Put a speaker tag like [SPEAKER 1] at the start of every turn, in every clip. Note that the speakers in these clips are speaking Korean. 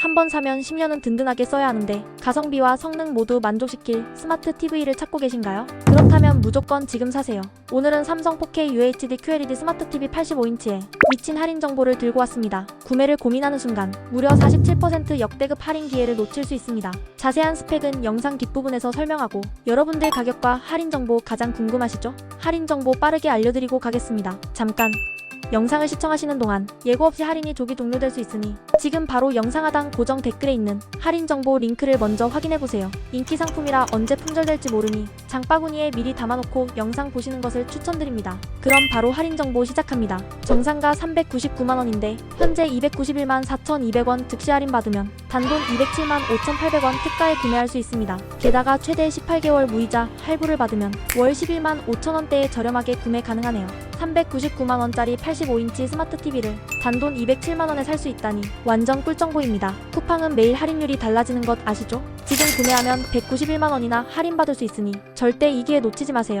[SPEAKER 1] 한 번 사면 10년은 든든하게 써야 하는데 가성비와 성능 모두 만족시킬 스마트 TV를 찾고 계신가요? 그렇다면 무조건 지금 사세요. 오늘은 삼성 4K UHD QLED 스마트 TV 85인치에 미친 할인 정보를 들고 왔습니다. 구매를 고민하는 순간 무려 47% 역대급 할인 기회를 놓칠 수 있습니다. 자세한 스펙은 영상 뒷부분에서 설명하고 여러분들 가격과 할인 정보 가장 궁금하시죠? 할인 정보 빠르게 알려드리고 가겠습니다. 잠깐 영상을 시청하시는 동안 예고 없이 할인이 조기 종료될 수 있으니 지금 바로 영상 하단 고정 댓글에 있는 할인 정보 링크를 먼저 확인해 보세요. 인기 상품이라 언제 품절될지 모르니 장바구니에 미리 담아놓고 영상 보시는 것을 추천드립니다. 그럼 바로 할인 정보 시작합니다. 정상가 399만 원인데 현재 291만 4,200원 즉시 할인 받으면 단돈 207만 5,800원 특가에 구매할 수 있습니다. 게다가 최대 18개월 무이자 할부를 받으면 월 11만 5천 원대에 저렴하게 구매 가능하네요. 399만 원짜리 85인치 스마트 TV를 단돈 207만 원에 살 수 있다니 완전 꿀정보입니다. 쿠팡은 매일 할인율이 달라지는 것 아시죠? 지금 구매하면 191만 원이나 할인받을 수 있으니 절대 이 기회 놓치지 마세요.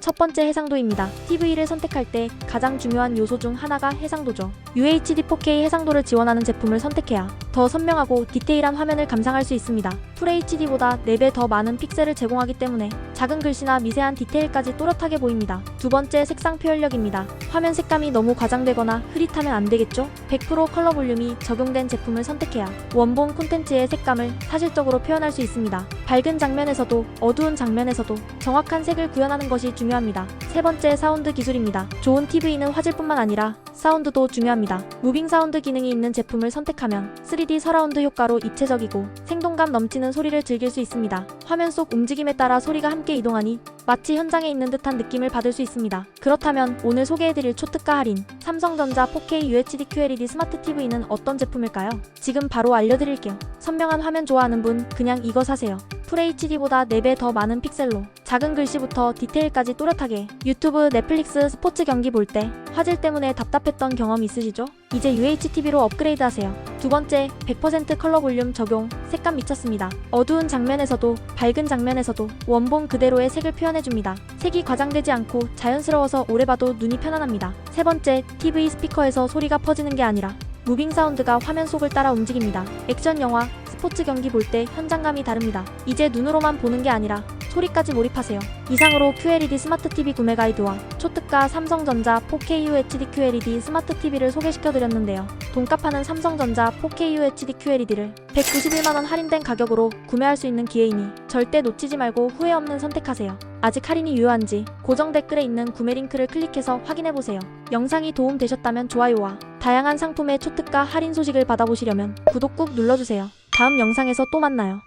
[SPEAKER 1] 첫 번째 해상도입니다. TV를 선택할 때 가장 중요한 요소 중 하나가 해상도죠. UHD 4K 해상도를 지원하는 제품을 선택해야 더 선명하고 디테일한 화면을 감상할 수 있습니다. FHD보다 4배 더 많은 픽셀을 제공하기 때문에 작은 글씨나 미세한 디테일까지 또렷하게 보입니다. 두 번째 색상 표현력입니다. 화면 색감이 너무 과장되거나 흐릿하면 안 되겠죠? 100% 컬러 볼륨이 적용된 제품을 선택해야 원본 콘텐츠의 색감을 사실적으로 표현할 수 있습니다. 밝은 장면에서도 어두운 장면에서도 정확한 색을 구현하는 것이 중요합니다. 세 번째 사운드 기술입니다. 좋은 TV는 화질뿐만 아니라 사운드도 중요합니다. 무빙 사운드 기능이 있는 제품을 선택하면 3D 서라운드 효과로 입체적이고 생동감 넘치는 소리를 즐길 수 있습니다. 화면 속 움직임에 따라 소리가 함께 이동하니 마치 현장에 있는 듯한 느낌을 받을 수 있습니다. 그렇다면 오늘 소개해드릴 초특가 할인 삼성전자 4K UHD QLED 스마트 TV는 어떤 제품일까요? 지금 바로 알려드릴게요. 선명한 화면 좋아하는 분 그냥 이거 사세요. FHD보다 4배 더 많은 픽셀로 작은 글씨부터 디테일까지 또렷하게 유튜브, 넷플릭스, 스포츠 경기 볼 때 화질 때문에 답답했던 경험 있으시죠? 이제 UHTV로 업그레이드 하세요. 두 번째, 100% 컬러 볼륨 적용, 색감 미쳤습니다. 어두운 장면에서도 밝은 장면에서도 원본 그대로의 색을 표현해줍니다. 색이 과장되지 않고 자연스러워서 오래 봐도 눈이 편안합니다. 세 번째, TV 스피커에서 소리가 퍼지는 게 아니라 무빙 사운드가 화면 속을 따라 움직입니다. 액션 영화, 스포츠 경기 볼 때 현장감이 다릅니다. 이제 눈으로만 보는 게 아니라 소리까지 몰입하세요. 이상으로 QLED 스마트 TV 구매 가이드와 초특가 삼성전자 4K UHD QLED 스마트 TV를 소개시켜드렸는데요. 돈값하는 삼성전자 4K UHD QLED를 191만원 할인된 가격으로 구매할 수 있는 기회이니 절대 놓치지 말고 후회 없는 선택하세요. 아직 할인이 유효한지 고정 댓글에 있는 구매 링크를 클릭해서 확인해보세요. 영상이 도움되셨다면 좋아요와 다양한 상품의 초특가 할인 소식을 받아보시려면 구독 꾹 눌러주세요. 다음 영상에서 또 만나요.